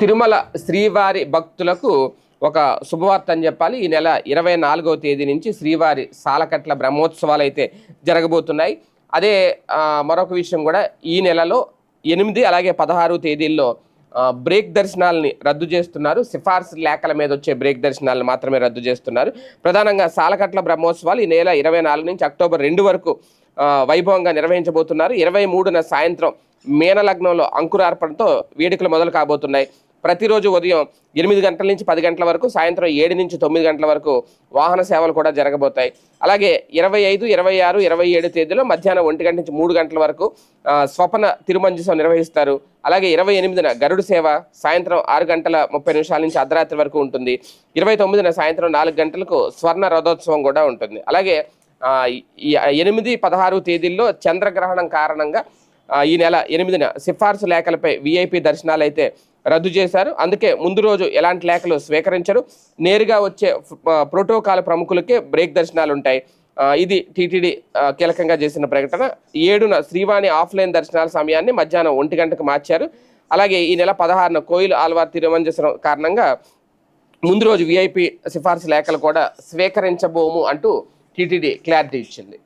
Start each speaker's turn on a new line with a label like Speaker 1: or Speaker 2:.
Speaker 1: తిరుమల శ్రీవారి భక్తులకు ఒక శుభవార్త అని చెప్పాలి. ఈ నెల ఇరవై నాలుగవ తేదీ నుంచి శ్రీవారి సాలకట్ల బ్రహ్మోత్సవాలు అయితే జరగబోతున్నాయి. అదే మరొక విషయం కూడా ఈ నెలలో ఎనిమిది అలాగే పదహారు తేదీల్లో బ్రేక్ దర్శనాలని రద్దు చేస్తున్నారు. సిఫార్సు లేఖల మీద వచ్చే బ్రేక్ దర్శనాలను మాత్రమే రద్దు చేస్తున్నారు. ప్రధానంగా సాలకట్ల బ్రహ్మోత్సవాలు ఈ నెల ఇరవై నాలుగు నుంచి అక్టోబర్ రెండు వరకు వైభవంగా నిర్వహించబోతున్నారు. ఇరవై మూడున సాయంత్రం మేనలగ్నంలో అంకురార్పణతో వేడుకలు మొదలు కాబోతున్నాయి. ప్రతిరోజు ఉదయం ఎనిమిది గంటల నుంచి పది గంటల వరకు సాయంత్రం ఏడు నుంచి తొమ్మిది గంటల వరకు వాహన సేవలు కూడా జరగబోతాయి. అలాగే ఇరవై ఐదు ఇరవై ఆరు ఇరవై ఏడు తేదీలో మధ్యాహ్నం ఒంటి గంట నుంచి మూడు గంటల వరకు స్వపన తిరుమంజసం నిర్వహిస్తారు. అలాగే ఇరవై ఎనిమిదిన గరుడు సేవ సాయంత్రం ఆరు గంటల ముప్పై నిమిషాల నుంచి అర్ధరాత్రి వరకు ఉంటుంది. ఇరవై తొమ్మిదిన సాయంత్రం నాలుగు గంటలకు స్వర్ణ రథోత్సవం కూడా ఉంటుంది. అలాగే ఎనిమిది పదహారు తేదీల్లో చంద్రగ్రహణం కారణంగా ఈ నెల ఎనిమిదిన సిఫార్సు లేఖలపై విఐపి దర్శనాలు అయితే రద్దు చేశారు. అందుకే ముందు రోజు ఎలాంటి లేఖలు స్వీకరించరు. నేరుగా వచ్చే ప్రోటోకాల్ ప్రముఖులకే బ్రేక్ దర్శనాలు ఉంటాయి ఇది టీటీడీ కీలకంగా చేసిన ప్రకటన. ఏడున శ్రీవాణి ఆఫ్లైన్ దర్శనాల సమయాన్ని మధ్యాహ్నం ఒంటి గంటకు మార్చారు. అలాగే ఈ నెల పదహారున కోయిల్ ఆల్వార్ తిరుమంజసం కారణంగా ముందు రోజు విఐపి సిఫార్సు లేఖలు కూడా స్వీకరించబోము అంటూ టీటీడీ క్లారిటీ ఇచ్చింది.